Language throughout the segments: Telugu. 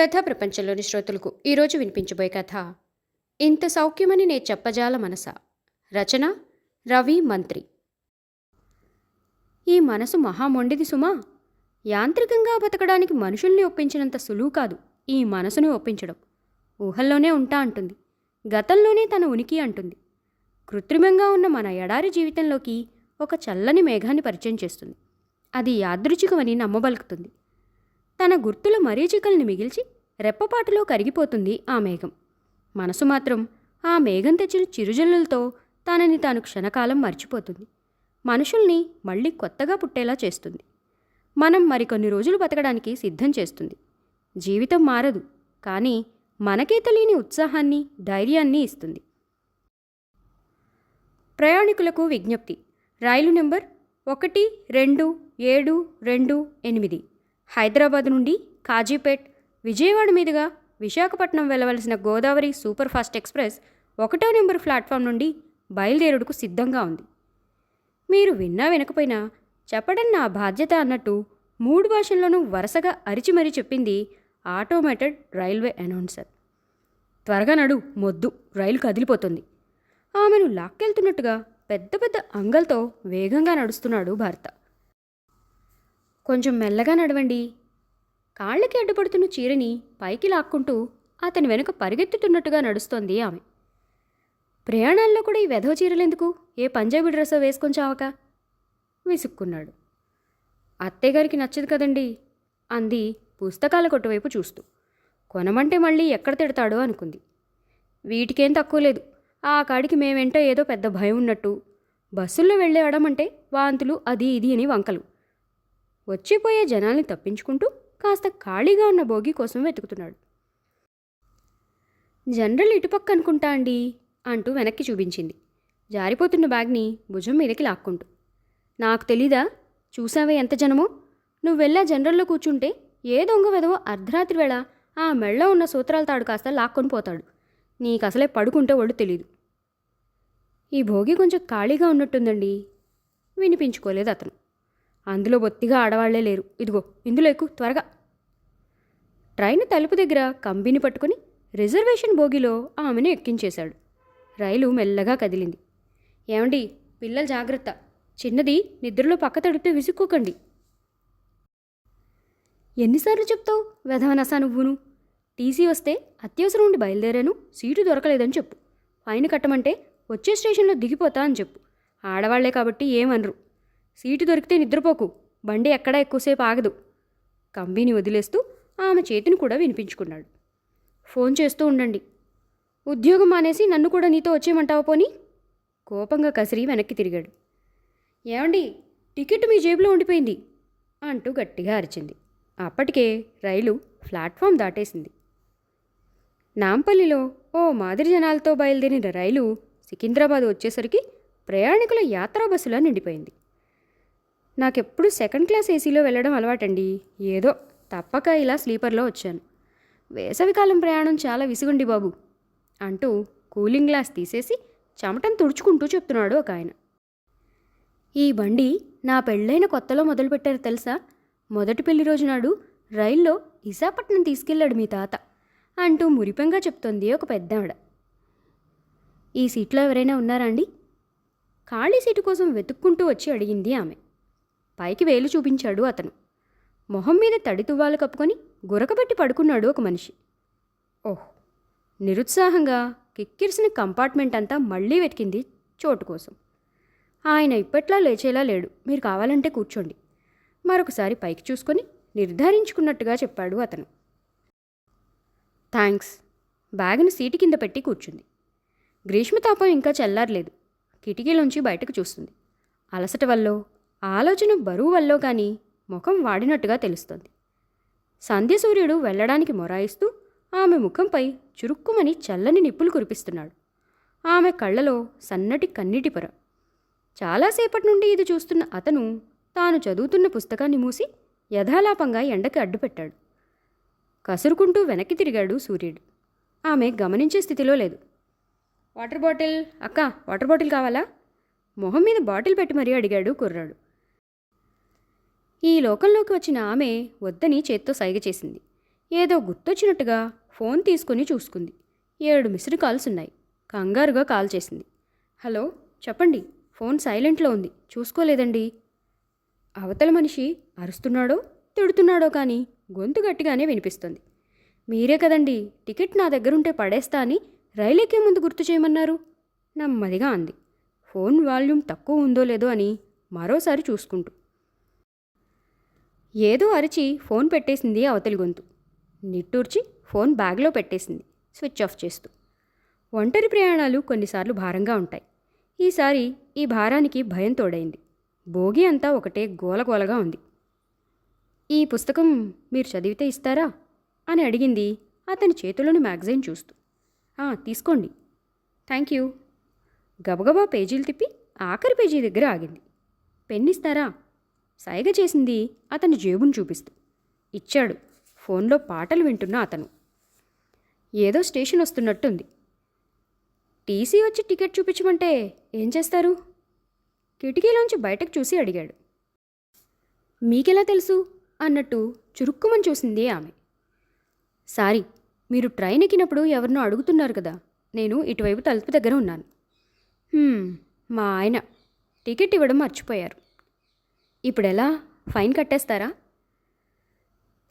కథా ప్రపంచంలోని శ్రోతలకు ఈరోజు వినిపించబోయే కథ. ఇంత సౌఖ్యమని నే చెప్పజాల మనస. రచన రవి మంత్రి. ఈ మనసు మహామొండిది సుమా. యాంత్రికంగా బతకడానికి మనుషుల్ని ఒప్పించినంత సులువు కాదు ఈ మనసుని ఒప్పించడం. ఊహల్లోనే ఉంటా అంటుంది. గతంలోనే తన ఉనికి అంటుంది. కృత్రిమంగా ఉన్న మన ఎడారి జీవితంలోకి ఒక చల్లని మేఘాన్ని పరిచయం చేస్తుంది. అది యాదృచ్ఛికమని నమ్మబలుకుతుంది. తన గుర్తుల మరీచికల్ని మిగిల్చి రెప్పపాటులో కరిగిపోతుంది ఆ మేఘం. మనసు మాత్రం ఆ మేఘం తెచ్చిన చిరుజల్లులతో తనని తాను క్షణకాలం మర్చిపోతుంది. మనుషుల్ని మళ్ళీ కొత్తగా పుట్టేలా చేస్తుంది. మనం మరికొన్ని రోజులు బతకడానికి సిద్ధం చేస్తుంది. జీవితం మారదు కానీ మనకే తెలియని ఉత్సాహాన్ని ధైర్యాన్ని ఇస్తుంది. ప్రయాణికులకు విజ్ఞప్తి. రైలు నెంబర్ ఒకటి రెండు ఏడు రెండు ఎనిమిది. హైదరాబాద్ నుండి కాజీపేట్ విజయవాడ మీదుగా విశాఖపట్నం వెళ్ళవలసిన గోదావరి సూపర్ ఫాస్ట్ ఎక్స్ప్రెస్ ఒకటో నెంబర్ ప్లాట్ఫామ్ నుండి బయలుదేరుడుకు సిద్ధంగా ఉంది. మీరు విన్నా వినకపోయినా చెప్పడం నా బాధ్యత అన్నట్టు మూడు భాషల్లోనూ వరుసగా అరిచి మరీ చెప్పింది ఆటోమేటెడ్ రైల్వే అనౌన్సర్. త్వరగా నడు మొద్దు రైలు కదిలిపోతుంది. ఆమెను లాక్కెళ్తున్నట్టుగా పెద్ద పెద్ద అంగల్తో వేగంగా నడుస్తున్నాడు భర్త. కొంచెం మెల్లగా నడవండి. కాళ్ళకి అడ్డుపడుతున్న చీరని పైకి లాక్కుంటూ అతని వెనుక పరిగెత్తుతున్నట్టుగా నడుస్తోంది ఆమె. ప్రయాణాల్లో కూడా ఈ వెధవ చీరలెందుకు? ఏ పంజాబీ డ్రెస్సో వేసుకొని చావక? విసుక్కున్నాడు. అత్తయ్యగారికి నచ్చదు కదండి అంది పుస్తకాల కొట్టువైపు చూస్తూ. కొనమంటే మళ్ళీ ఎక్కడ తిడతాడో అనుకుంది. వీటికేం తక్కువ లేదు. ఆ కాడికి మేమేంటో ఏదో పెద్ద భయం ఉన్నట్టు. బస్సుల్లో వెళ్ళేవడం అంటే వాంతులు అది ఇది అని వంకలు. వచ్చిపోయే జనాల్ని తప్పించుకుంటూ కాస్త ఖాళీగా ఉన్న భోగి కోసం వెతుకుతున్నాడు. జనరల్ ఇటుపక్క అనుకుంటా అండి అంటూ వెనక్కి చూపించింది. జారిపోతున్న బ్యాగ్ని భుజం మీదకి లాక్కుంటూ. నాకు తెలీదా? చూసావే ఎంత జనమో? నువ్వు వెళ్ళా జనరల్లో కూర్చుంటే ఏ దొంగ వెదవో అర్ధరాత్రి వేళ ఆ మెళ్ళ ఉన్న సూత్రాల తాడు కాస్త లాక్కొని పోతాడు. నీకు అసలే పడుకుంటే ఒళ్ళు తెలీదు. ఈ భోగి కొంచెం ఖాళీగా ఉన్నట్టుందండి. వినిపించుకోలేదు అతను. అందులో బొత్తిగా ఆడవాళ్ళే లేరు. ఇదిగో ఇందులో ఎక్కువ త్వరగా. ట్రైన్ తలుపు దగ్గర కంబీని పట్టుకుని రిజర్వేషన్ బోగిలో ఆమెను ఎక్కించేశాడు. రైలు మెల్లగా కదిలింది. ఏమండి పిల్లలు జాగ్రత్త. చిన్నది నిద్రలో పక్క తడిపితే విసుక్కోకండి. ఎన్నిసార్లు చెప్తావు వెధవనసా నువ్వును? టీసీ వస్తే అత్యవసరం ఉండి బయలుదేరాను సీటు దొరకలేదని చెప్పు. ఫైన్ కట్టమంటే వచ్చే స్టేషన్లో దిగిపోతా అని చెప్పు. ఆడవాళ్ళే కాబట్టి ఏమనరు. సీటు దొరికితే నిద్రపోకు. బండి ఎక్కడా ఎక్కువసేపు ఆగదు. కంబీని వదిలేస్తూ ఆమె చేతిని కూడా వినిపించుకున్నాడు. ఫోన్ చేస్తూ ఉండండి. ఉద్యోగం మానేసి నన్ను కూడా నీతో వచ్చేయమంటావా పోని? కోపంగా కసిరి వెనక్కి తిరిగాడు. ఏమండి టికెట్ మీ జేబులో ఉండిపోయింది అంటూ గట్టిగా అరిచింది. అప్పటికే రైలు ప్లాట్ఫామ్ దాటేసింది. నాంపల్లిలో ఓ మాదిరి జనాలతో బయలుదేరిన రైలు సికింద్రాబాద్ వచ్చేసరికి ప్రయాణికుల యాత్రా బస్సులా నిండిపోయింది. నాకెప్పుడు సెకండ్ క్లాస్ ఏసీలో వెళ్ళడం అలవాటండి. ఏదో తప్పక ఇలా స్లీపర్లో వచ్చాను. వేసవికాలం ప్రయాణం చాలా విసుగుండి బాబు అంటూ కూలింగ్ గ్లాస్ తీసేసి చెమటను తుడుచుకుంటూ చెప్తున్నాడు ఒక ఆయన. ఈ బండి నా పెళ్ళైన కొత్తలో మొదలుపెట్టారు తెలుసా? మొదటి పెళ్ళి రోజు నాడు రైల్లో విశాఖపట్నం తీసుకెళ్ళాడు మీ తాత అంటూ మురిపెంగా చెప్తోంది ఒక పెద్దావిడ. ఈ సీట్లో ఎవరైనా ఉన్నారా అండి? ఖాళీ సీటు కోసం వెతుక్కుంటూ వచ్చి అడిగింది ఆమె. పైకి వేలు చూపించాడు అతను. మొహం మీద తడి తువ్వాలు కప్పుకొని గురకబెట్టి పడుకున్నాడు ఒక మనిషి. ఓహ్! నిరుత్సాహంగా కిక్కిరిసిన కంపార్ట్మెంట్ అంతా మళ్ళీ వెతికింది చోటు కోసం. ఆయన ఇప్పట్లా లేచేలా లేడు. మీరు కావాలంటే కూర్చోండి. మరొకసారి పైకి చూసుకొని నిర్ధారించుకున్నట్టుగా చెప్పాడు అతను. థ్యాంక్స్ బ్యాగ్ను సీటు కింద పెట్టి కూర్చుంది. గ్రీష్మతాపం ఇంకా చల్లారలేదు. కిటికీలోంచి బయటకు చూస్తుంది. అలసట వల్ల ఆలోచన బరువు వల్లో కానీ ముఖం వాడినట్టుగా తెలుస్తుంది. సంధ్యసూర్యుడు వెళ్ళడానికి మొరాయిస్తూ ఆమె ముఖంపై చురుక్కుమని చల్లని నిప్పులు కురిపిస్తున్నాడు. ఆమె కళ్ళలో సన్నటి కన్నీటి పొర. చాలాసేపటి నుండి ఇది చూస్తున్న అతను తాను చదువుతున్న పుస్తకాన్ని మూసి యథాలాపంగా ఎండకి అడ్డుపెట్టాడు. కసురుకుంటూ వెనక్కి తిరిగాడు సూర్యుడు. ఆమె గమనించే స్థితిలో లేదు. వాటర్ బాటిల్ అక్క వాటర్ బాటిల్ కావాలా? మొహం మీద బాటిల్ పెట్టి మరీ అడిగాడు కుర్రాడు. ఈ లోకంలోకి వచ్చిన ఆమె వద్దని చేత్తో సైగ చేసింది. ఏదో గుర్తొచ్చినట్టుగా ఫోన్ తీసుకుని చూసుకుంది. ఏడు మిస్డ్ కాల్స్ ఉన్నాయి. కంగారుగా కాల్ చేసింది. హలో చెప్పండి ఫోన్ సైలెంట్లో ఉంది. చూసుకోలేదండి. అవతల మనిషి అరుస్తున్నాడో తిడుతున్నాడో కానీ గొంతు గట్టిగానే వినిపిస్తుంది. మీరే కదండి టికెట్ నా దగ్గరుంటే పడేస్తా అని రైలు ఎక్కే ముందు గుర్తు చేయమన్నారు. నెమ్మదిగా అంది. ఫోన్ వాల్యూమ్ తక్కువ ఉందో లేదో అని మరోసారి చూసుకుంటూ ఏదో అరిచి ఫోన్ పెట్టేసింది అవతలి గొంతు. నిట్టూర్చి ఫోన్ బ్యాగ్లో పెట్టేసింది. స్విచ్ ఆఫ్ చేస్తూ. ఒంటరి ప్రయాణాలు కొన్నిసార్లు భారంగా ఉంటాయి. ఈసారి ఈ భారానికి భయం తోడైంది. భోగి అంతా ఒకటే గోలగోలగా ఉంది. ఈ పుస్తకం మీరు చదివితే ఇస్తారా? అని అడిగింది అతని చేతిలోని మ్యాగజైన్ చూస్తూ. "ఆ, తీసుకోండి. Thank you. గబగబా పేజీలు తిప్పి ఆఖరి పేజీ దగ్గర ఆగింది. పెన్ ఇస్తారా? సైగ చేసింది అతని జేబును చూపిస్తూ. ఇచ్చాడు. ఫోన్లో పాటలు వింటున్న అతను. ఏదో స్టేషన్ వస్తున్నట్టుంది. టీసీ వచ్చి టికెట్ చూపించమంటే ఏం చేస్తారు? కిటికీలోంచి బయటకు చూసి అడిగాడు. మీకెలా తెలుసు? అన్నట్టు చురుక్కుమని చూసింది ఆమె. సారీ మీరు ట్రైన్ ఎక్కినప్పుడు ఎవరినో అడుగుతున్నారు కదా. నేను ఇటువైపు తలుపు దగ్గర ఉన్నాను. మా ఆయన. టికెట్ ఇవ్వడం మర్చిపోయారు. ఇప్పుడు ఎలా ఫైన్ కట్టేస్తారా?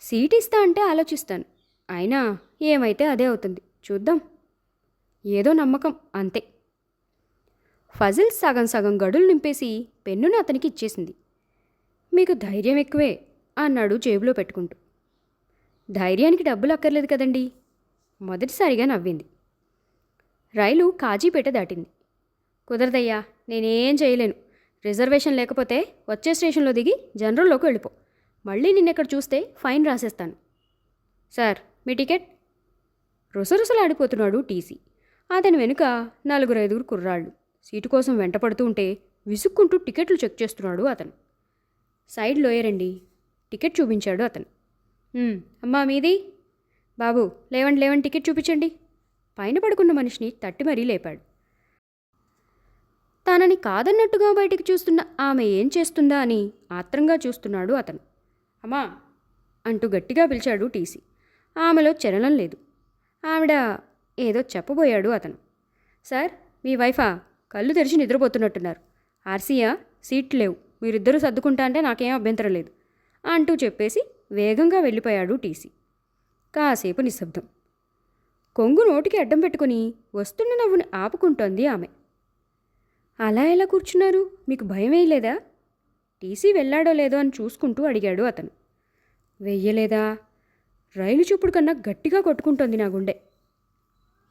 సీట్ ఇస్తా అంటే ఆలోచిస్తాను. అయినా ఏమైతే అదే అవుతుంది. చూద్దాం. ఏదో నమ్మకం. అంతే. ఫజిల్ సగం సగం గడులు నింపేసి పెన్నును అతనికి ఇచ్చేసింది. మీకు ధైర్యం ఎక్కువే అన్నాడు జేబులో పెట్టుకుంటూ. ధైర్యానికి డబ్బులు అక్కర్లేదు కదండి. మొదటిసారిగా నవ్వింది. రైలు కాజీపేట దాటింది. కుదరదయ్యా నేనేం చేయలేను. రిజర్వేషన్ లేకపోతే వచ్చే స్టేషన్లో దిగి జనరల్లోకి వెళ్ళిపో. మళ్ళీ నిన్నెక్కడ చూస్తే ఫైన్ రాసేస్తాను. సార్ మీ టికెట్? రుసరుసలాడిపోతున్నాడు టీసీ. అతని వెనుక నలుగురు ఐదుగురు కుర్రాళ్ళు. సీటు కోసం వెంటపడుతూ ఉంటే విసుక్కుంటూ టికెట్లు చెక్ చేస్తున్నాడు అతను. సైడ్ లోయరండి టికెట్ చూపించాడు అతను. అమ్మా మీది? బాబు లేవండి లేవండి టికెట్ చూపించండి. పైన పడుకున్న మనిషిని తట్టి మరీ లేపాడు. తనని కాదన్నట్టుగా బయటికి చూస్తున్న ఆమె ఏం చేస్తుందా అని ఆత్రంగా చూస్తున్నాడు అతను. అమ్మా! అంటూ గట్టిగా పిలిచాడు టీసీ. ఆమెలో చలనం లేదు. ఆవిడ ఏదో చెప్పబోయాడు అతను. సార్ మీ వైఫా? కళ్ళు తెరిచి నిద్రపోతున్నట్టున్నారు. ఆర్సీయా సీట్లు లేవు. మీరిద్దరూ సర్దుకుంటా అంటే నాకేం అభ్యంతరం లేదు. అంటూ చెప్పేసి వేగంగా వెళ్ళిపోయాడు టీసీ. కాసేపు నిశ్శబ్దం. కొంగు నోటికి అడ్డం పెట్టుకుని వస్తున్న నవ్వుని ఆపుకుంటోంది ఆమె. అలా ఎలా కూర్చున్నారు? మీకు భయం వేయలేదా? టీసీ వెళ్ళాడో లేదో అని చూసుకుంటూ అడిగాడు అతను. వెయ్యలేదా? రైలు చూపుడు కన్నా గట్టిగా కొట్టుకుంటోంది నా గుండె.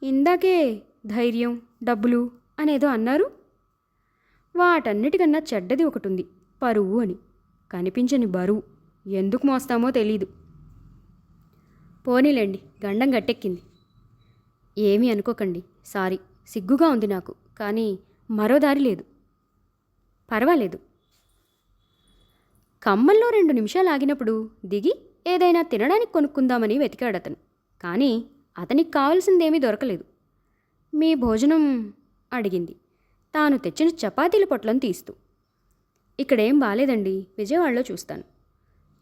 ఇందాకే ధైర్యం డబ్బులు అనేదో అన్నారు. వాటన్నిటికన్నా చెడ్డది ఒకటి ఉంది పరువు అని. కనిపించని బరువు. ఎందుకు మోస్తామో తెలీదు. పోనీలేండి గండం గట్టెక్కింది. ఏమీ అనుకోకండి. సారీ సిగ్గుగా ఉంది నాకు. కానీ మరో దారి లేదు. పర్వాలేదు. కమ్మల్లో రెండు నిమిషాలు ఆగినప్పుడు దిగి ఏదైనా తినడానికి కొనుక్కుందామని వెతికాడు అతను. కానీ అతనికి కావలసిందేమీ దొరకలేదు. మీ భోజనం అడిగింది. తాను తెచ్చిన చపాతీల పొట్లను తీస్తూ. ఇక్కడేం బాలేదండి విజయవాడలో చూస్తాను.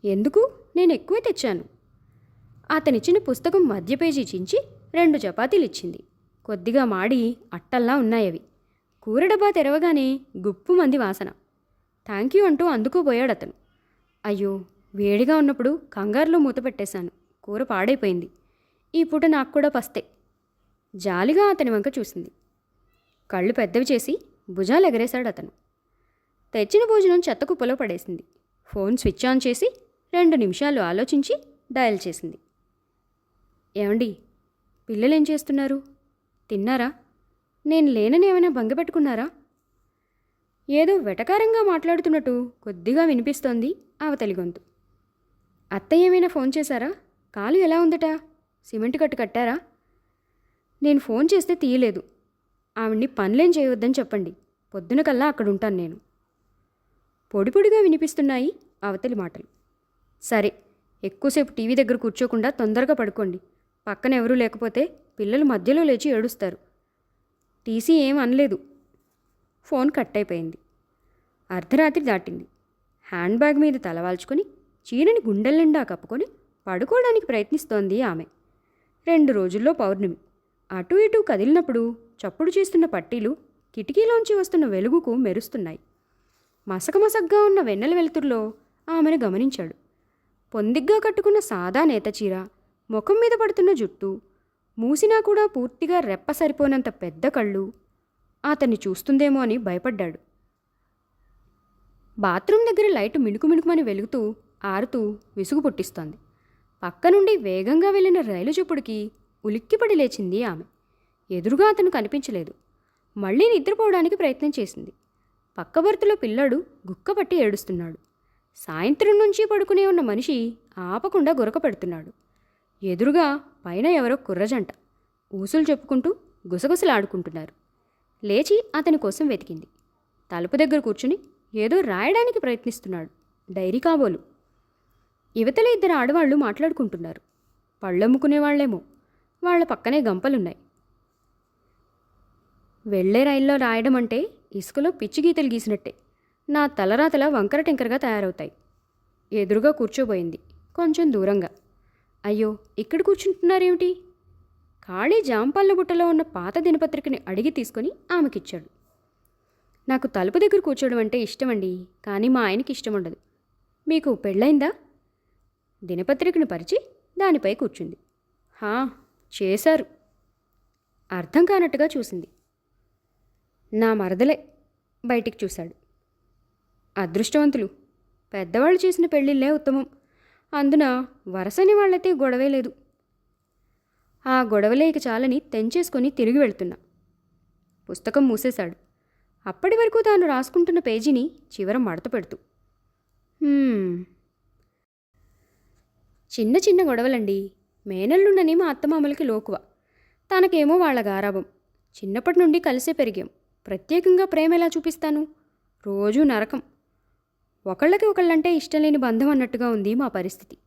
ఎందుకు? నేను ఎక్కువే తెచ్చాను. అతనిచ్చిన పుస్తకం మధ్య పేజీ చించి రెండు చపాతీలు ఇచ్చింది కొద్దిగా మాడి అట్టల్లా ఉన్నాయవి కూర డబ్బా తెరవగానే గుప్పు మంది వాసన. థ్యాంక్ యూ అంటూ అందుకోబోయాడు అతను అయ్యో వేడిగా ఉన్నప్పుడు కంగారులో మూత పెట్టేశాను. కూర పాడైపోయింది. ఈ పూట నాకు కూడా పస్తే. జాలిగా అతని వంక చూసింది. కళ్ళు పెద్దవి చేసి భుజాలు ఎగరేశాడు అతను తెచ్చిన భోజనం చెత్త కుప్పలో పడేసింది. ఫోన్ స్విచ్ ఆన్ చేసి రెండు నిమిషాలు ఆలోచించి డయల్ చేసింది. ఏమండి పిల్లలు ఏం చేస్తున్నారు? తిన్నారా? నేను లేనని ఏమైనా భంగపెట్టుకున్నారా ఏదో వెటకారంగా మాట్లాడుతున్నట్టు కొద్దిగా వినిపిస్తోంది అవతలి గొంతు. అత్తయ్య ఏమైనా ఫోన్ చేశారా? కాలు ఎలా ఉందట? సిమెంట్ కట్టు కట్టారా? నేను ఫోన్ చేస్తే తీయలేదు. ఆవిడ్ని పనులేం చేయవద్దని చెప్పండి. పొద్దున కల్లా అక్కడ ఉంటాను నేను. పొడి పొడిగా వినిపిస్తున్నాయి అవతలి మాటలు. సరే ఎక్కువసేపు టీవీ దగ్గర కూర్చోకుండా తొందరగా పడుకోండి. పక్కన ఎవరూ లేకపోతే పిల్లలు మధ్యలో లేచి ఏడుస్తారు. టీసీ ఏం అనలేదు. ఫోన్ కట్ అయిపోయింది అర్ధరాత్రి దాటింది. హ్యాండ్ బ్యాగ్ మీద తలవాల్చుకొని చీరని గుండెల నిండా కప్పుకొని పడుకోవడానికి ప్రయత్నిస్తోంది ఆమె. రెండు రోజుల్లో పౌర్ణమి. అటు ఇటు కదిలినప్పుడు చప్పుడు చేస్తున్న పట్టీలు కిటికీలోంచి వస్తున్న వెలుగుకు మెరుస్తున్నాయి. మసకమసగ్గా ఉన్న వెన్నెల వెలుతురులో ఆమెను గమనించాడు. పొందిగ్గా కట్టుకున్న సాదా నేత చీర ముఖం మీద పడుతున్న జుట్టు మూసినా కూడా పూర్తిగా రెప్ప సరిపోనంత పెద్ద కళ్ళు అతన్ని చూస్తుందేమో అని భయపడ్డాడు. బాత్రూమ్ దగ్గర లైట్ మిణుకు మిణుకుమని వెలుగుతూ ఆరుతూ విసుగు పుట్టిస్తోంది. పక్క నుండి వేగంగా వెళ్ళిన రైలు చూపుడికి ఉలిక్కిపడి లేచింది ఆమె. ఎదురుగా అతను కనిపించలేదు. మళ్ళీ నిద్రపోవడానికి ప్రయత్నం చేసింది. పక్క బర్తులో పిల్లాడు గుక్కపట్టి ఏడుస్తున్నాడు. సాయంత్రం నుంచి పడుకునే ఉన్న మనిషి ఆపకుండా గురక పెడుతున్నాడు. ఎదురుగా పైన ఎవరో కుర్రజంట. ఊసులు చెప్పుకుంటూ గుసగుసలాడుకుంటున్నారు. లేచి అతని కోసం వెతికింది. తలుపు దగ్గర కూర్చుని ఏదో రాయడానికి ప్రయత్నిస్తున్నాడు. డైరీ కాబోలు. యువతల ఇద్దరు ఆడవాళ్ళు మాట్లాడుకుంటున్నారు. పళ్ళమ్ముకునేవాళ్ళేమో. వాళ్ళ పక్కనే గంపలున్నాయి. వెళ్ళే రైల్లో రాయడం అంటే ఇసుకలో పిచ్చి గీతలు గీసినట్టే. నా తలరాతల వంకర టింకరగా తయారవుతాయి. ఎదురుగా కూర్చోబోయింది. కొంచెం దూరంగా. అయ్యో ఇక్కడ కూర్చుంటున్నారేమిటి? ఖాళీ జాంపళ్ళ బుట్టలో ఉన్న పాత దినపత్రికని అడిగి తీసుకొని ఆమెకిచ్చాడు. నాకు తలుపు దగ్గర కూర్చోవడం అంటే ఇష్టమండి కానీ మా ఆయనకి ఇష్టం ఉండదు మీకు పెళ్ళైందా దినపత్రికను పరిచి దానిపై కూర్చుంది. హా చేశారు. అర్థం కానట్టుగా చూసింది. నా మరదలే బయటికి చూశాడు. అదృష్టవంతులు పెద్దవాళ్ళు చేసిన పెళ్ళిళ్ళే ఉత్తమం. అందున వరసని వాళ్ళైతే గొడవే లేదు. ఆ గొడవలేక చాలని తెంచేసుకొని తిరిగి వెళ్తున్నా. పుస్తకం మూసేశాడు. అప్పటి వరకు తాను రాసుకుంటున్న పేజీని చివర మడత పెడుతూ. చిన్న చిన్న గొడవలండి. మేనల్లుండని మా అత్తమామలకి లోకువ. తనకేమో వాళ్ళ గారాభం. చిన్నప్పటి నుండి కలిసే పెరిగాం. ప్రత్యేకంగా ప్రేమ ఎలా చూపిస్తాను? రోజూ నరకం. ఒకళ్ళకి ఒకళ్ళంటే ఇష్టం లేని బంధం అన్నట్టుగా ఉంది మా పరిస్థితి.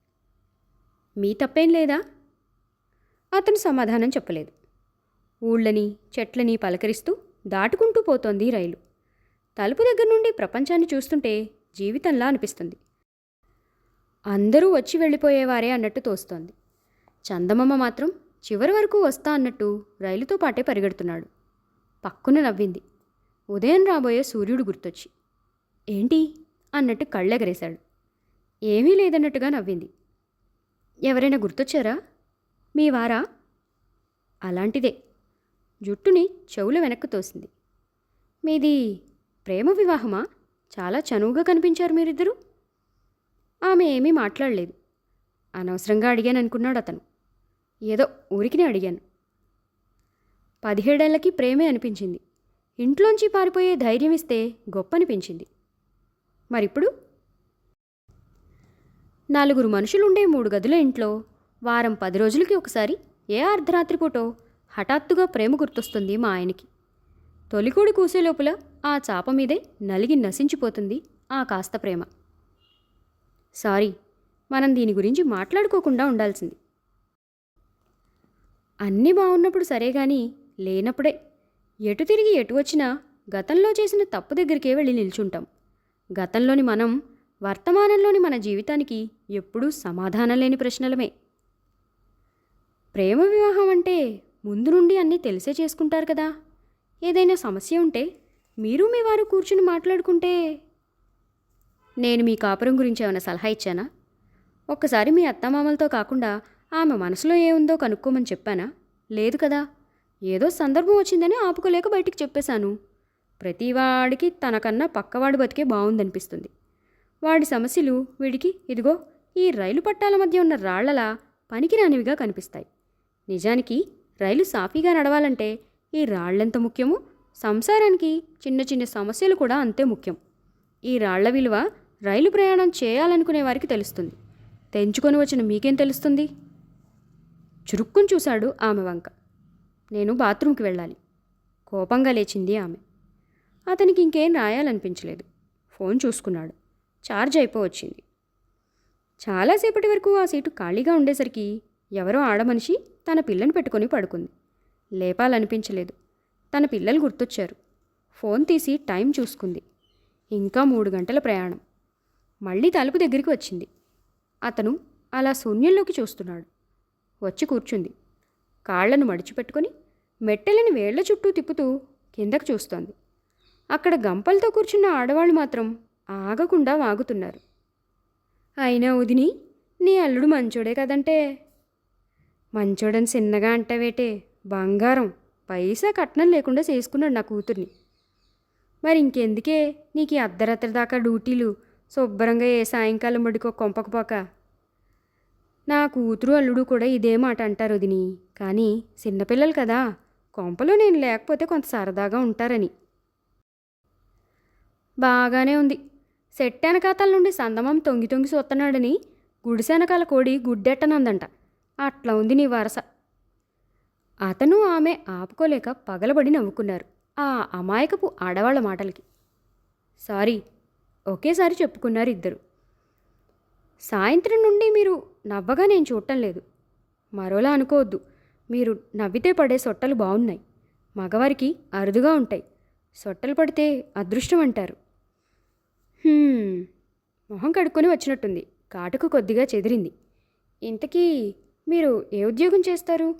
మీ తప్పేం లేదా? అతను సమాధానం చెప్పలేదు. ఊళ్ళని చెట్లని పలకరిస్తూ దాటుకుంటూ పోతోంది రైలు. తలుపు దగ్గర నుండి ప్రపంచాన్ని చూస్తుంటే జీవితంలా అనిపిస్తుంది. అందరూ వచ్చి వెళ్ళిపోయేవారే అన్నట్టు తోస్తోంది. చందమమ్మ మాత్రం చివరి వరకు వస్తా అన్నట్టు రైలుతో పాటే పరిగెడుతున్నాడు. పక్కున నవ్వింది. ఉదయం రాబోయే సూర్యుడు గుర్తొచ్చి. ఏంటి? అన్నట్టు కళ్ళెగరేశాడు. ఏమీ లేదన్నట్టుగా నవ్వింది. ఎవరైనా గుర్తొచ్చారా? మీ వారా? అలాంటిదే. జుట్టుని చెవుల వెనక్కు తోసింది. మీది ప్రేమ వివాహమా? చాలా చనువుగా కనిపించారు మీరిద్దరూ. ఆమె ఏమీ మాట్లాడలేదు. అనవసరంగా అడిగాను అనుకున్నాడు అతను. ఏదో ఊరికినే అడిగాను. పదిహేడేళ్ళకి ప్రేమే అనిపించింది. ఇంట్లోంచి పారిపోయే ధైర్యం ఇస్తే గొప్ప అనిపించింది మరిప్పుడు? నలుగురు మనుషులుండే మూడు గదుల ఇంట్లో వారం పది రోజులకి ఒకసారి ఏ అర్ధరాత్రి పూటో హఠాత్తుగా ప్రేమ గుర్తొస్తుంది మా ఆయనకి. తొలికోడి కూసే లోపల ఆ చాప మీదే నలిగి నశించిపోతుంది ఆ కాస్త ప్రేమ. సారీ మనం దీని గురించి మాట్లాడుకోకుండా ఉండాల్సింది. అన్నీ బాగున్నప్పుడు సరే కానీ లేనప్పుడే ఎటు తిరిగి ఎటు వచ్చినా గతంలో చేసిన తప్పు దగ్గరికే వెళ్ళి నిల్చుంటాం. గతంలోని మనం వర్తమానంలోని మన జీవితానికి ఎప్పుడూ సమాధానం లేని ప్రశ్నలమే. ప్రేమ వివాహం అంటే ముందు నుండి అన్నీ తెలిసే చేసుకుంటారు కదా. ఏదైనా సమస్య ఉంటే మీరు మీ వారు కూర్చుని మాట్లాడుకుంటే నేను మీ కాపురం గురించి ఏమైనా సలహా ఇచ్చానా? ఒక్కసారి మీ అత్తమామలతో కాకుండా ఆమె మనసులో ఏముందో కనుక్కోమని చెప్పానా? లేదు కదా. ఏదో సందర్భం వచ్చిందని ఆపుకోలేక బయటికి చెప్పేశాను. ప్రతివాడికి తనకన్నా పక్కవాడు బతికే బాగుందనిపిస్తుంది వాడి సమస్యలు వీడికి ఇదిగో ఈ రైలు పట్టాల మధ్య ఉన్న రాళ్ళలా పనికిరానివిగా కనిపిస్తాయి. నిజానికి రైలు సాఫీగా నడవాలంటే ఈ రాళ్ళెంత ముఖ్యమో? సంసారానికి చిన్న చిన్న సమస్యలు కూడా అంతే ముఖ్యం. ఈ రాళ్ళ విలువ రైలు ప్రయాణం చేయాలనుకునే వారికి తెలుస్తుంది. తెంచుకొని వచ్చిన మీకేం తెలుస్తుంది? చురుక్కుని చూశాడు ఆమె వంక. నేను బాత్రూంకి వెళ్ళాలి. కోపంగా లేచింది ఆమె. అతనికి ఇంకేం రాయాలనిపించలేదు. ఫోన్ చూసుకున్నాడు. ఛార్జ్ అయిపోవచ్చింది. చాలాసేపటి వరకు ఆ సీటు ఖాళీగా ఉండేసరికి ఎవరో ఆడమనిషి తన పిల్లని పెట్టుకొని పడుకుంది. లేపాలనిపించలేదు. తన పిల్లలు గుర్తొచ్చారు. ఫోన్ తీసి టైం చూసుకుంది. ఇంకా మూడు గంటల ప్రయాణం. మళ్ళీ తలుపు దగ్గరికి వచ్చింది. అతను అలా శూన్యంలోకి చూస్తున్నాడు. వచ్చి కూర్చుంది. కాళ్ళను మడిచిపెట్టుకొని మెట్టెలని వేళ్ళ చుట్టూ తిప్పుతూ కిందకు చూస్తోంది. అక్కడ గంపలతో కూర్చున్న ఆడవాళ్ళు మాత్రం ఆగకుండా వాగుతున్నారు. అయినా వదిని నీ అల్లుడు మంచోడే కదంటే? మంచోడని చిన్నగా అంటావేటే బంగారం పైసా కట్నం లేకుండా చేసుకున్నాడు నా కూతుర్ని. మరి ఇంకెందుకే నీకు ఈ అర్ధరాత్రి దాకా డ్యూటీలు శుభ్రంగా ఏ సాయంకాలం మడికో కొంపకపోక నా కూతురు అల్లుడు కూడా ఇదే మాట అంటారు వదిని. కానీ చిన్నపిల్లలు కదా కొంపలో నేను లేకపోతే కొంత సరదాగా ఉంటారని. బాగానే ఉంది. సెట్టెనకాతల నుండి సందమం తొంగి తొంగి చూస్తున్నాడని గుడిసెనకాల కోడి గుడ్డెట్టనందంట. అట్లా ఉంది నీ వరస. అతను ఆమె ఆపుకోలేక పగలబడి నవ్వుకున్నారు. ఆ అమాయకపు ఆడవాళ్ళ మాటలకి. సారీ ఒకేసారి చెప్పుకున్నారు ఇద్దరు. సాయంత్రం నుండి మీరు నవ్వగా నేను చూడటం లేదు. మరోలా అనుకోవద్దు. మీరు నవ్వితే పడే సొట్టలు బాగున్నాయి మగవారికి అరుదుగా ఉంటాయి. సొట్టలు పడితే అదృష్టం అంటారు. మొహం కడుక్కొని వచ్చినట్టుంది. కాటుకు కొద్దిగా చెదిరింది. ఇంతకీ మీరు ఏ ఉద్యోగం చేస్తారు?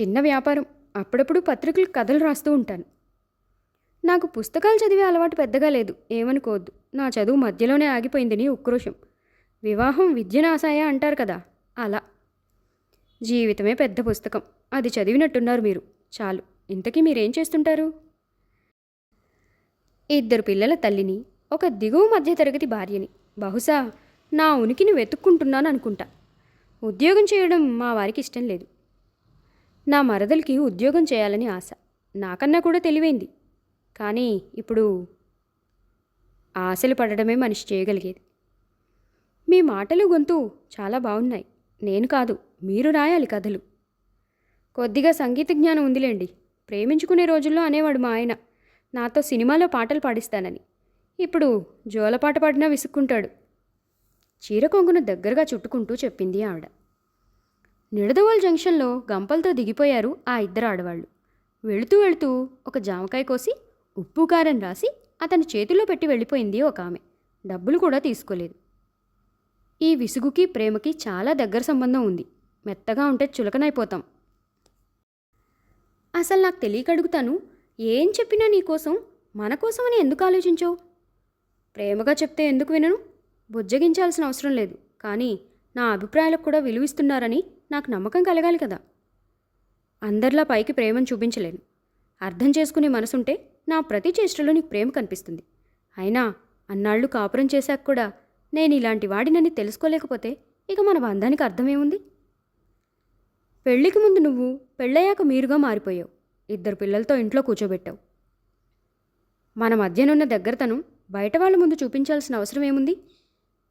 చిన్న వ్యాపారం. అప్పుడప్పుడు పత్రికలు కథలు రాస్తూ ఉంటాను. నాకు పుస్తకాలు చదివే అలవాటు పెద్దగా లేదు. ఏమనుకోవద్దు. నా చదువు మధ్యలోనే ఆగిపోయిందని ఉక్రోషం. వివాహం విద్యనాశాయ అంటారు కదా. అలా. జీవితమే పెద్ద పుస్తకం. అది చదివినట్టున్నారు మీరు. చాలు. ఇంతకీ మీరేం చేస్తుంటారు? ఇద్దరు పిల్లల తల్లిని ఒక దిగువ మధ్యతరగతి భార్యని. బహుశా నా ఉనికిని వెతుక్కుంటున్నాను అనుకుంటా ఉద్యోగం చేయడం మా వారికి ఇష్టం లేదు. నా మరదలికి ఉద్యోగం చేయాలని ఆశ. నాకన్నా కూడా తెలివైంది. కానీ ఇప్పుడు ఆశలు పడడమే మనిషి చేయగలిగేది. మీ మాటలు గొంతు చాలా బాగున్నాయి నేను కాదు మీరు రాయాలి కథలు. కొద్దిగా సంగీత జ్ఞానం ఉందిలేండి. ప్రేమించుకునే రోజుల్లో అనేవాడు మా ఆయన. నాతో సినిమాలో పాటలు పాడిస్తానని. ఇప్పుడు జోలపాట పాడినా విసుక్కుంటాడు. చీర కొంగును దగ్గరగా చుట్టుకుంటూ చెప్పింది ఆవిడ. నిడదవోల్ జంక్షన్లో గంపలతో దిగిపోయారు ఆ ఇద్దరు ఆడవాళ్ళు వెళుతూ వెళుతూ ఒక జామకాయ కోసి ఉప్పు కారం రాసి అతని చేతిలో పెట్టి వెళ్ళిపోయింది ఒక ఆమె. డబ్బులు కూడా తీసుకోలేదు. ఈ విసుగుకి ప్రేమకి చాలా దగ్గర సంబంధం ఉంది. మెత్తగా ఉంటే చులకనైపోతాం. అసలు నాకు తెలియక అడుగుతాను ఏం చెప్పినా నీకోసం మన కోసమని ఎందుకు ఆలోచించవు? ప్రేమగా చెప్తే ఎందుకు వినను? బుజ్జగించాల్సిన అవసరం లేదు కానీ నా అభిప్రాయాలకు కూడా విలువిస్తున్నారని నాకు నమ్మకం కలగాలి కదా. అందరిలా పైకి ప్రేమను చూపించలేను. అర్థం చేసుకునే మనసుంటే నా ప్రతి చేష్టలో నీకు ప్రేమ కనిపిస్తుంది. అయినా అన్నాళ్ళు కాపురం చేశాక కూడా నేను ఇలాంటి వాడినని తెలుసుకోలేకపోతే ఇక మన బంధానికి అర్థమేముంది పెళ్ళికి ముందు నువ్వు పెళ్ళయ్యాక మీరుగా మారిపోయావు. ఇద్దరు పిల్లలతో ఇంట్లో కూర్చోబెట్టావు. మన మధ్యనున్న దగ్గరతను బయట వాళ్ళ ముందు చూపించాల్సిన అవసరం ఏముంది?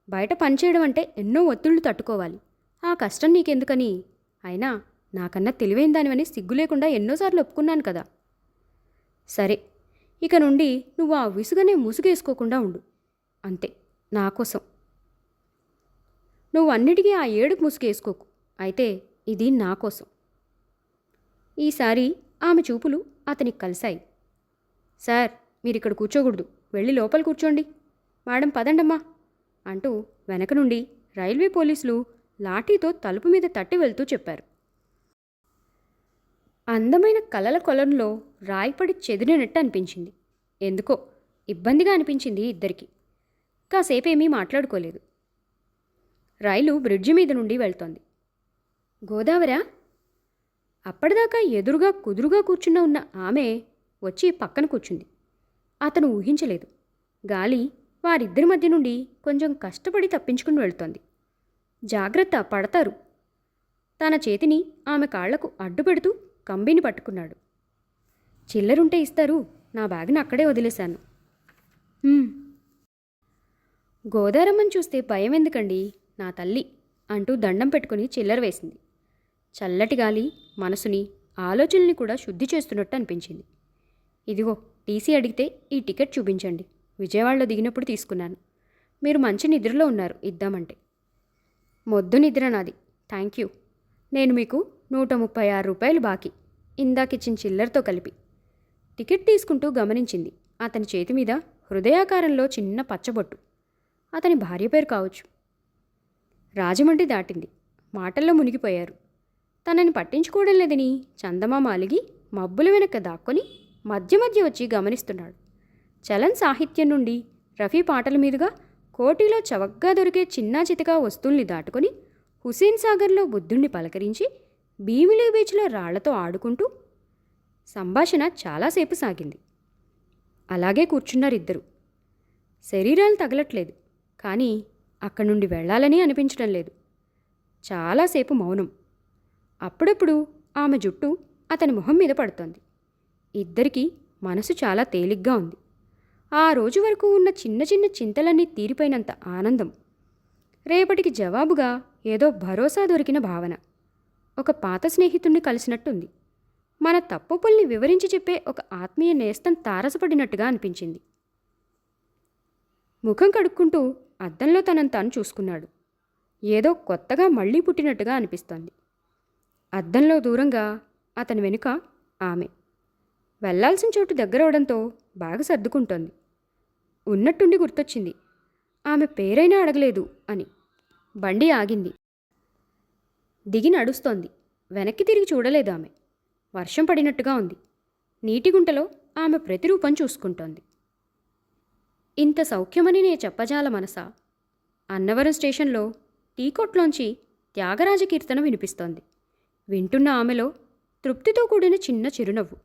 బయట పనిచేయడం అంటే ఎన్నో ఒత్తిళ్ళు తట్టుకోవాలి. ఆ కష్టం నీకెందుకని? అయినా నాకన్నా తెలివైన దానివని సిగ్గు లేకుండా ఎన్నోసార్లు ఒప్పుకున్నాను కదా. సరే ఇక నుండి నువ్వు ఆ విసుగనే ముసుగేసుకోకుండా ఉండు. అంతే నా కోసం. నువ్వు అన్నిటికీ ఆ ఏడుకు ముసుగేసుకోకు. అయితే ఇది నా కోసం. ఈసారి ఆమె చూపులు అతనికి కలిశాయి. సార్ మీరు ఇక్కడ కూర్చోకూడదు. వెళ్ళి లోపల కూర్చోండి. మేడం పదండమ్మా అంటూ వెనక నుండి రైల్వే పోలీసులు లాఠీతో తలుపు మీద తట్టి వెళ్తూ చెప్పారు. అందమైన కలల కొలంలో రాయిపడి చెదిరినట్టు అనిపించింది. ఎందుకో ఇబ్బందిగా అనిపించింది ఇద్దరికి. కాసేపేమీ మాట్లాడుకోలేదు. రైలు బ్రిడ్జి మీద నుండి వెళ్తోంది. గోదావరా అప్పటిదాకా ఎదురుగా కుదురుగా కూర్చున్న ఉన్న ఆమె వచ్చి పక్కన కూర్చుంది. అతను ఊహించలేదు. గాలి వారిద్దరి మధ్య నుండి కొంచెం కష్టపడి తప్పించుకుని వెళుతోంది. జాగ్రత్త పడతారు. తన చేతిని ఆమె కాళ్ళకు అడ్డుపెడుతూ కంబిని పట్టుకున్నాడు. చిల్లరుంటే ఇస్తారు. నా బ్యాగ్ని అక్కడే వదిలేశాను. గోదారమ్మని చూస్తే భయం ఎందుకండి నా తల్లి అంటూ దండం పెట్టుకుని చిల్లర వేసింది. చల్లటి గాలి మనసుని ఆలోచనల్ని కూడా శుద్ధి చేస్తున్నట్టు అనిపించింది. ఇదిగో టీసీ అడిగితే ఈ టికెట్ చూపించండి. విజయవాడలో దిగినప్పుడు తీసుకున్నాను. మీరు మంచి నిద్రలో ఉన్నారు ఇద్దామంటే. మొద్దు నిద్ర నాది. Thank you. నేను మీకు నూట ముప్పై ఆరు రూపాయలు బాకీ. ఇందాకిచ్చిన చిల్లరతో కలిపి. టికెట్ తీసుకుంటూ గమనించింది. అతని చేతి మీద హృదయాకారంలో చిన్న పచ్చబొట్టు. అతని భార్య పేరు కావచ్చు. రాజమండ్రి దాటింది. మాటల్లో మునిగిపోయారు. తనని పట్టించుకోవడం లేదని చందమామ అలిగి మబ్బుల వెనక దాక్కొని మధ్య మధ్య వచ్చి గమనిస్తున్నాడు. చలన్ సాహిత్యం నుండి రఫీ పాటల మీదుగా కోటిలో చవక్గా దొరికే చిన్నా చితకా వస్తువుల్ని దాటుకొని హుసేన్ సాగర్లో బుద్ధుణ్ణి పలకరించి భీమిలి బీచ్లో రాళ్ళతో ఆడుకుంటూ సంభాషణ చాలాసేపు సాగింది. అలాగే కూర్చున్నారు ఇద్దరు శరీరాలు తగలట్లేదు కానీ అక్కడి నుండి వెళ్ళాలని అనిపించడం లేదు. చాలాసేపు మౌనం. అప్పుడప్పుడు ఆమె జుట్టు అతని మొహం మీద పడుతోంది. ఇద్దరికీ మనసు చాలా తేలిగ్గా ఉంది. ఆ రోజు వరకు ఉన్న చిన్న చిన్న చింతలన్నీ తీరిపోయినంత ఆనందం. రేపటికి జవాబుగా ఏదో భరోసా దొరికిన భావన. ఒక పాత స్నేహితుణ్ణి కలిసినట్టుంది. మన తప్పుపుల్ని వివరించి చెప్పే ఒక ఆత్మీయ నేస్తం తారసపడినట్టుగా అనిపించింది. ముఖం కడుక్కుంటూ అద్దంలో తనంతాను తాను చూసుకున్నాడు. ఏదో కొత్తగా మళ్ళీ పుట్టినట్టుగా అనిపిస్తోంది. అద్దంలో దూరంగా అతని వెనుక ఆమె. వెళ్ళాల్సిన చోటు దగ్గరవడంతో బాగా సర్దుకుంటోంది. ఉన్నట్టుండి గుర్తొచ్చింది. ఆమె పేరైనా అడగలేదు అని. బండి ఆగింది. దిగి నడుస్తోంది. వెనక్కి తిరిగి చూడలేదు ఆమె. వర్షం పడినట్టుగా ఉంది. నీటి గుంటలో ఆమె ప్రతిరూపం చూసుకుంటోంది. ఇంత సౌఖ్యమని నే చెప్పజాల మనసా? అన్నవరం స్టేషన్లో టీకొట్లోంచి త్యాగరాజ కీర్తన వినిపిస్తోంది. వింటున్న ఆమెలో తృప్తితో కూడిన చిన్న చిరునవ్వు.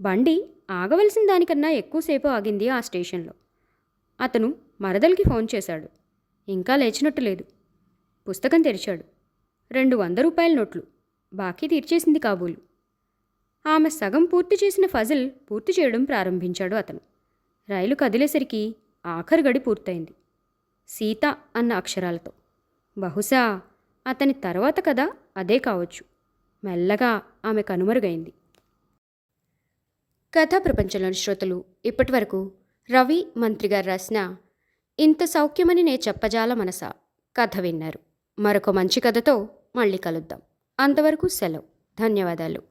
బండి ఆగవలసిన దానికన్నా ఎక్కువసేపు ఆగింది ఆ స్టేషన్లో. అతను మరదలికి ఫోన్ చేశాడు. ఇంకా లేచినట్టు లేదు. పుస్తకం తెరిచాడు. రెండు వంద రూపాయల నోట్లు. బాకీ తీర్చేసింది కాబూలు. ఆమె సగం పూర్తి చేసిన ఫజిల్ పూర్తి చేయడం ప్రారంభించాడు అతను. రైలు కదిలేసరికి ఆఖరి గడి పూర్తయింది. సీత అన్న అక్షరాలతో. బహుశా అతని తర్వాత కథ అదే కావచ్చు. మెల్లగా ఆమె కనుమరుగైంది. కథా ప్రపంచంలోని శ్రోతలు ఇప్పటివరకు రవి మంత్రి గారు రాసిన ఇంత సౌఖ్యమని నే చెప్పజాల మనస కథ విన్నారు. మరొక మంచి కథతో మళ్ళీ కలుద్దాం. అంతవరకు సెలవు. ధన్యవాదాలు.